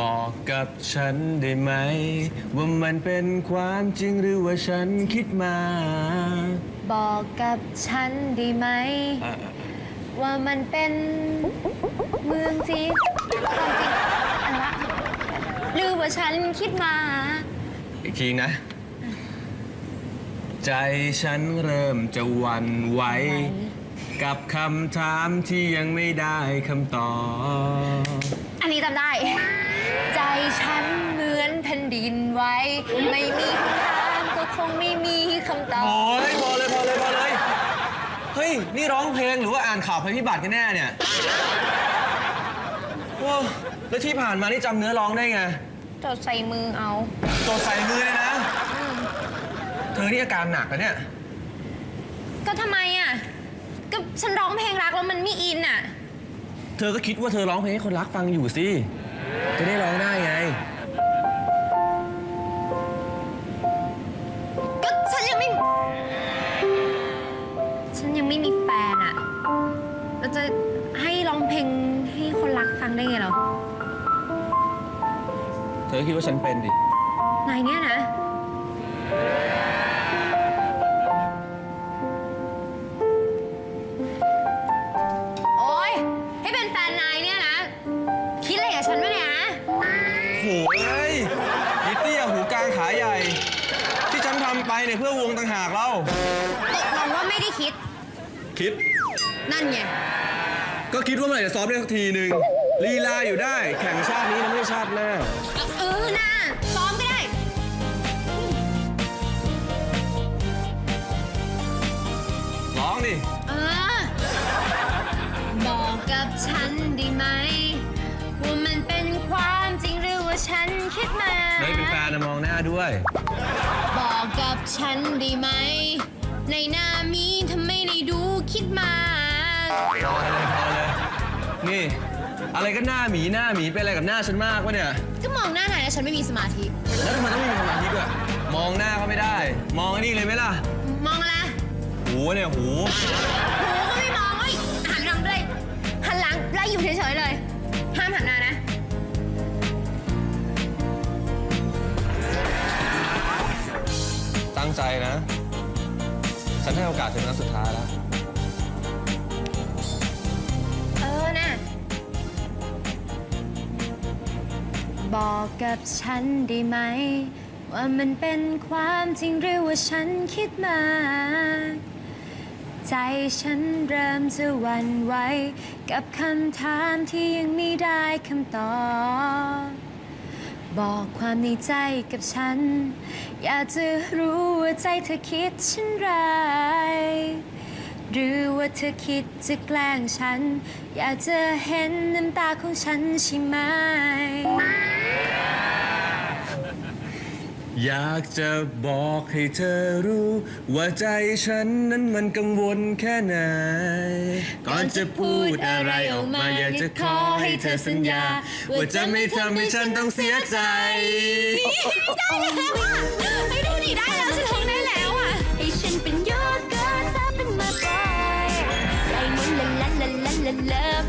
บอกกับฉันได้ไหม ว่ามันเป็นความจริงหรือว่าฉันคิดมา บอกกับฉันได้ไหมอะว่ามันเป็นเมืองจริงความจริงอะไรวะหรือว่าฉันคิดมา อีกทีนะ ใจฉันเริ่มจะหวันไหวกับคำถามที่ยังไม่ได้คำตอบ อันนี้จำได้ ใจฉันเหมือนแผ่นดินไหวไม่มีคำถามก็คงไม่มีคำตอบ โอ้ยพอเลยพอเลยพอเลย เฮ้ย นี่ร้องเพลงหรือว่าอ่านข่าวภัยพิบัติกันแน่เนี่ยว้าวแล้วที่ผ่านมานี่จำเนื้อร้องได้ไง จดใส่มือเอาตัวใส่มือเลยนะ เธอนี่อาการหนักนะเนี่ย ก็ทำไมอะ ก็ฉันร้องเพลงรักแล้วมันไม่อินอะ เธอก็คิดว่าเธอร้องเพลงให้คนรักฟังอยู่สิ จะได้ร้องได้ไง ก็ฉันยังไม่ ฉันยังไม่มีแฟนอะเราจะให้ร้องเพลงให้คนรักฟังได้ไงเหรอเธอคิดว่าฉันเป็นดิ นายเนี่ยนะ โอ้ยยิตตี้อะหูกลางขาใหญ่ ที่ฉันทำไปเนี่ยเพื่อวงต่างหากเล่าตกลงว่าไม่ได้คิด คิด นั่นไง ก็คิดว่าเมื่อไหร่จะซ้อมได้สักทีหนึ่งลีลาอยู่ได้ แข่งชาตินี้นะไม่ใช่ชาติหน้า เออนะซ้อมก็ได้ ร้องดิ เออ บอกกับฉัน คิดมาเฮ้ยเป็นแฟนนะมองหน้าด้วย บอกกับฉันได้ไหม ในหน้ามีทำไมได้ดูคิดมากพอเลยพอเลยนี่ อะไรก็หน้าหมีหน้าหมีเป็นอะไรกับหน้าฉันมากวะเนี่ย ก็มองหน้านายแล้วฉันไม่มีสมาธิ แล้วทำไมต้องมีสมาธิด้วย มองหน้าก็ไม่ได้ มองไอ้นี่เลยไหมล่ะ มองอะไรหูเนี่ยหูหูก็ไม่มองเอ้ยหันหลังด้วยหันหลังไล่อยู่เฉยๆเลย ตั้งใจนะ ฉันให้โอกาสเธอครั้งสุดท้ายแล้ว เออนะ บอกกับฉันได้ไหม ว่ามันเป็นความจริงหรือว่าฉันคิดมากใจฉันเริ่มจะหวั่นไหวกับคำถามที่ยังไม่ได้คำตอบ บอกความในใจกับฉัน อยากจะรู้ว่าใจเธอคิดฉันไรหรือว่าเธอคิดจะแกล้งฉัน อยากจะเห็นน้ำตาของฉันใช่ไหม อยากจะบอกให้เธอรู้ ว่าใจฉันนั้นมันกังวลแค่ไหน ก่อนจะพูดอะไรออกมาอยากจะขอให้เธอสัญญา ว่าจะไม่ทำให้ฉันต้องเสียใจ ได้แล้วอะไปดูดิได้แล้วฉันท้องได้แล้วอะให้ฉันเป็นโยเกิร์ตเธอเป็นมาบอยไล่มุนละละละละละ